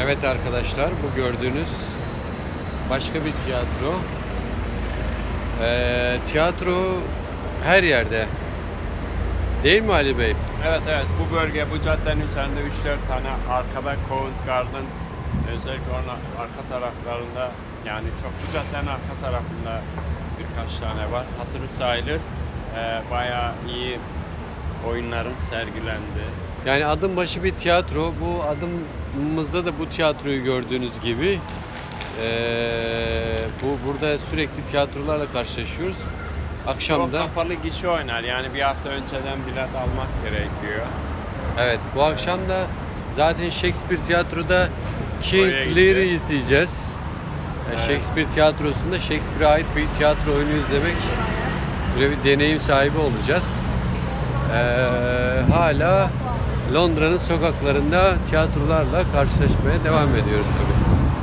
Evet arkadaşlar bu gördüğünüz başka bir tiyatro. Ee, tiyatro her yerde. Değil mi Ali Bey? Evet evet bu bölge bu caddenin üzerinde 3-4 tane arkada Covent Garden özellikle onun arka taraflarında yani çok bu caddenin arka tarafında birkaç tane var. Hatırı sayılır. Ee, bayağı iyi oyunların sergilendi. Yani adım başı bir tiyatro. Bu adımımızda da bu tiyatroyu gördüğünüz gibi ee, bu burada sürekli tiyatrolarla karşılaşıyoruz. Çok Akşamda kapalı gişe oynar yani bir hafta önceden bilet almak gerekiyor. evet bu akşam da zaten Shakespeare tiyatroda King Oraya Lear'ı izleyeceğiz. Yani Evet. Shakespeare tiyatrosunda Shakespeare'e ait bir tiyatro oyunu izlemek böyle bir deneyim sahibi olacağız. Ee, hala Londra'nın sokaklarında tiyatrolarla karşılaşmaya devam ediyoruz tabii.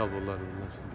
kablolar bunlar.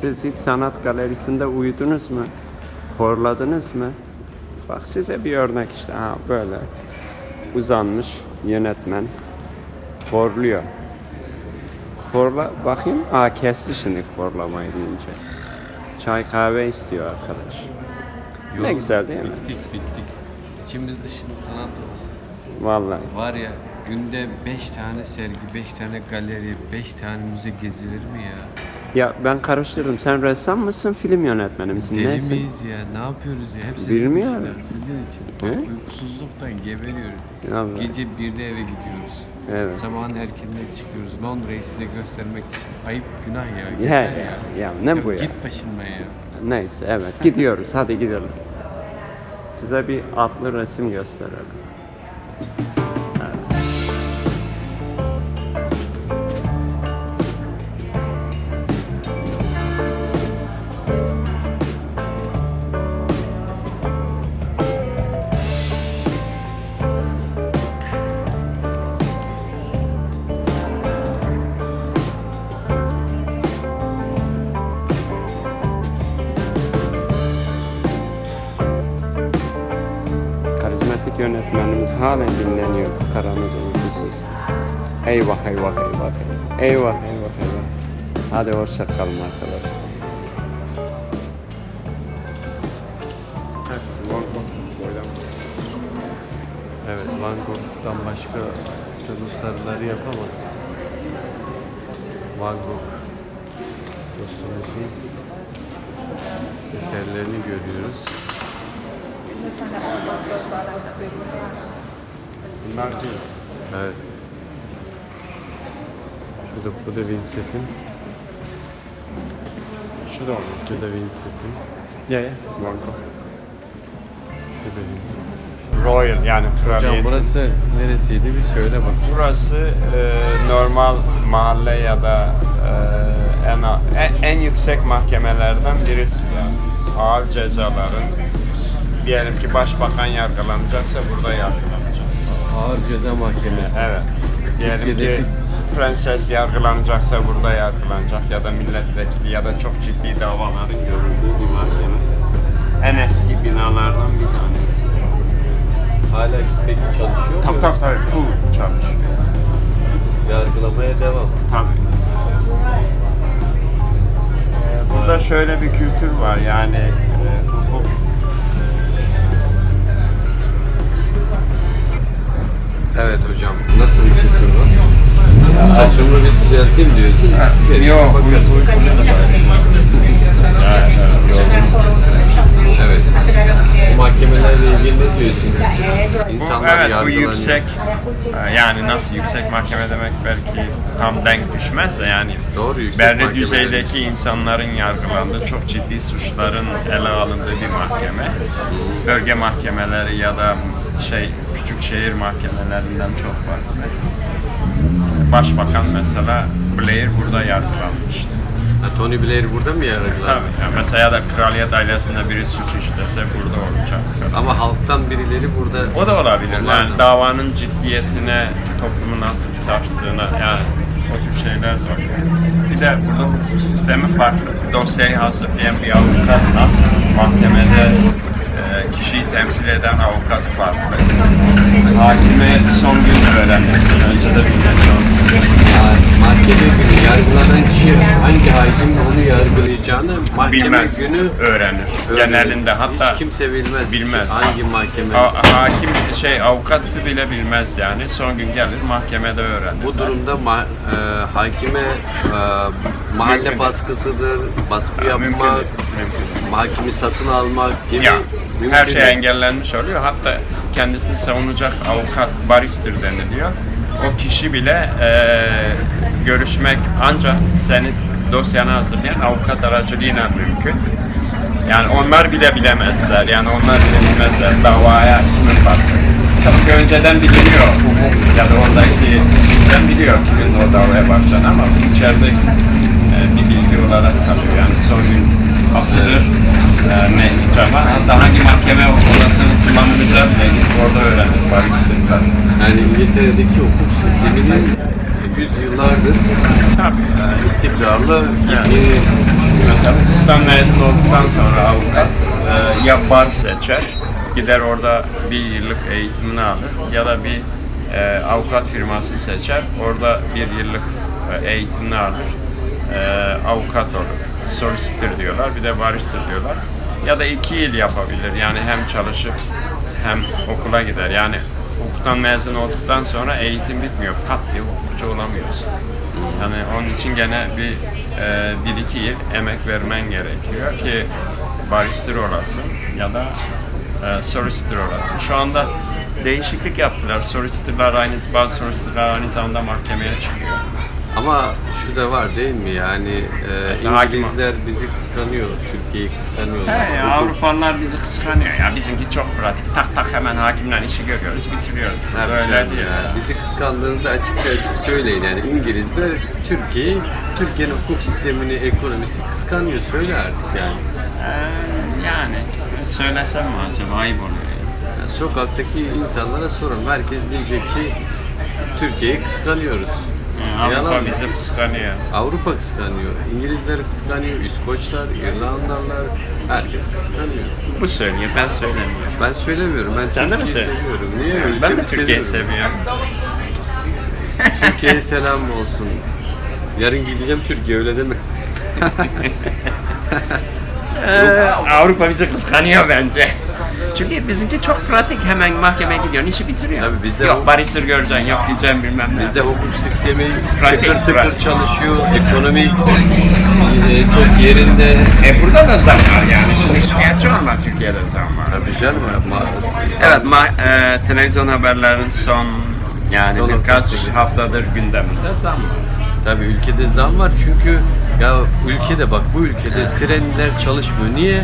Siz hiç sanat galerisinde uyudunuz mu? Horladınız mı? Bak size bir örnek işte. Ha böyle uzanmış yönetmen horluyor. Horla bakayım. Aa kesti şimdi horlamayı deyince. Çay kahve istiyor arkadaş. Ne Yorulduk, güzel değil mi? Bittik bittik. İçimizde şimdi sanat var. Vallahi. Var ya günde 5 tane sergi, 5 tane galeri, 5 tane müze gezilir mi ya? Ya ben karıştırdım. Sen ressam mısın, film yönetmeni misin? Deli Nesin? miyiz ya? Ne yapıyoruz ya? Hep sizin Bilmiyorum. için. Sizin için. He? Bak, uykusuzluktan geberiyorum. Allah. Gece 1'de eve gidiyoruz. Evet. Sabahın erkeninde çıkıyoruz. Londra'yı size göstermek için. Ayıp günah ya. Ya, Yeter ya, ya ne bu ya? Git başımdan ya. Neyse evet gidiyoruz. Hadi gidelim. Size bir atlı resim gösterelim. Yönetmenimiz halen dinleniyor karamız uykusuz. Eyvah eyvah eyvah eyvah. Eyvah eyvah eyvah. Hadi hoşça kalın arkadaşlar. Evet, Van Gogh'tan başka Ruslarları yapamaz. Van Gogh dostumuzun eserlerini görüyoruz. Bunlar değil. Evet. Şu da, bu da Vincent'in. Şu da olur. Bu da Vincent'in. Ya ya. Marco. Şu da Vincent. Royal yani Hocam kraliyet. burası neresiydi bir söyle bak. Burası e, normal mahalle ya da e, en, en, en yüksek mahkemelerden birisi. Yani. Ağır cezaların diyelim ki başbakan yargılanacaksa burada yargılanacak. Ağır Ceza Mahkemesi. Evet. Diyelim Türkiye'deki- ki prenses yargılanacaksa burada yargılanacak ya da milletvekili ya da çok ciddi davaların görüldüğü bir mahkeme. En eski binalardan bir tanesi. Hala peki çalışıyor mu? Tabii tabii tabii full çalışıyor. Yargılamaya devam. Tabii. Ee, burada şöyle bir kültür var yani düzelteyim diyorsun. Gerisi Yok, bak- bu Evet. Bu mahkemelerle ilgili ne diyorsun? Bu, İnsanlar evet bu yüksek e, yani nasıl yüksek mahkeme demek belki tam denk düşmez de yani Doğru, yüksek belli düzeydeki insanların yargılandığı çok ciddi suçların ele alındığı bir mahkeme. Bölge mahkemeleri ya da şey küçük şehir mahkemelerinden çok farklı. Başbakan mesela Blair burada yargılanmıştı. Ha, Tony Blair burada mı yargılanıyor? Tabii. Yani mesela ya da kraliyet ailesinde biri suç işlese burada olacak. Ama halktan birileri burada... O da olabilir. Onlar Yani da- davanın ciddiyetine, toplumu nasıl sarstığına yani o tür şeyler de var. Bir de burada hukuk sistemi farklı. Dosyayı hazırlayan bir avukatla mahkemede e, kişiyi temsil eden avukat farklı. Hakime son gün öğrenmesin. Önce de. Ha, Mahkeme günü yargılanan kişi hangi hakim onu yargılayacağını mahkeme Bilmez, günü öğrenir. öğrenir. Genelinde hatta Hiç kimse bilmez. bilmez. Hangi mahkeme? Ha- hakim şey avukat bile bilmez yani. Son gün gelir mahkemede öğrenir. Bu durumda ma- e, hakime e, mahalle Mümkün. baskısıdır, baskı mümkün yapmak, değil, mümkün. hakimi satın almak gibi Ya, mümkün her şey değil. engellenmiş oluyor. Hatta kendisini savunacak avukat baristir deniliyor. O kişi bile eee, görüşmek ancak seni dosyanı hazırlayan avukat aracılığıyla mümkün. Yani onlar bile bilemezler. Yani onlar bile bilmezler davaya kimin baktı. Tabii önceden biliniyor hukuk ya da oradaki sistem biliyor kimin o davaya bakacağını ama içeride e, bir bilgi olarak kalıyor. Yani son gün asılır e, mehkama hatta hangi mahkeme odasını kullanılacağı bile gidip orada baristirler. Yani İngiltere'deki hukuk sisteminin yüzyıllardır e, istikrarlı gittiğini Mesela hukuktan mezun olduktan sonra avukat e, ya bar seçer, gider orada bir yıllık eğitimini alır ya da bir e, avukat firması seçer, orada bir yıllık e, eğitimini alır, e, avukat olur. Solicitor diyorlar, bir de barrister diyorlar. Ya da iki yıl yapabilir, yani hem çalışıp hem okula gider. Yani hukuktan mezun olduktan sonra eğitim bitmiyor, pat diye hukukçu olamıyorsun. Yani onun için gene bir e, bir iki yıl emek vermen gerekiyor ki barrister olasın ya da e, solicitor olasın. Şu anda değişiklik yaptılar. Solicitorlar aynı, bazı solicitorlar aynı zamanda mahkemeye çıkıyor. Ama şu da var değil mi yani e, Mesela hakim- İngilizler bizi kıskanıyor, Türkiye'yi kıskanıyorlar. He ya, Avrupalılar bizi kıskanıyor ya. Bizimki çok pratik. Tak tak hemen hakimden işi görüyoruz, bitiriyoruz. Burada Tabii öyle canım değil ya. ya. Bizi kıskandığınızı açıkça açık söyleyin yani İngilizler Türkiye'yi, Türkiye'nin hukuk sistemini, ekonomisi kıskanıyor. Söyle artık yani. Ee, yani söylesem mi acaba ayıp oluyor ya. Yani sokaktaki insanlara sorun. Herkes diyecek ki Türkiye'yi kıskanıyoruz. Yani Yalan Avrupa mı? bizi kıskanıyor. Avrupa kıskanıyor, İngilizler kıskanıyor, İskoçlar, İrlandalılar, herkes kıskanıyor. Bu söylüyor, ben söylemiyorum. Ben söylemiyorum, ben Sen de mi Türkiye'yi söylüyorsun? seviyorum. Niye? ben Ülkemi de Türkiye'yi seviyorum. seviyorum. Türkiye'ye selam olsun. Yarın gideceğim Türkiye öyle deme. Ee, Avrupa bizi kıskanıyor bence. Çünkü bizimki çok pratik. Hemen mahkemeye gidiyorsun, işi bitiriyor. Tabii bizde yok o- barrister göreceksin, yok gideceksin bilmem ne. Bizde hukuk sistemi Pratik, tıkır tıkır pratik. çalışıyor, ekonomi e, çok yerinde. E burada da zam var yani. Şimdi şikayetçi olma Türkiye'de zam var. Tabii canım. ma- Evet, ma- e, televizyon haberlerin son yani Son birkaç haftadır gündeminde zam var. Tabii ülkede zam var çünkü ya ülkede bak bu ülkede trenler çalışmıyor. Niye?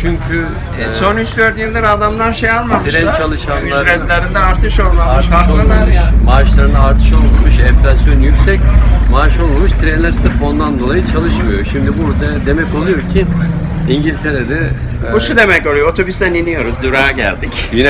Çünkü E, e, son 3-4 yıldır adamlar şey almamışlar. Tren çalışanları- Ücretlerinde artış olmamış. artış olmamış, yani. maaşlarına artış olmamış, enflasyon yüksek, maaş olmamış, trenler sırf ondan dolayı çalışmıyor. Şimdi burada demek oluyor ki İngiltere'de e, Bu şu demek oluyor, otobüsten iniyoruz, durağa geldik. yine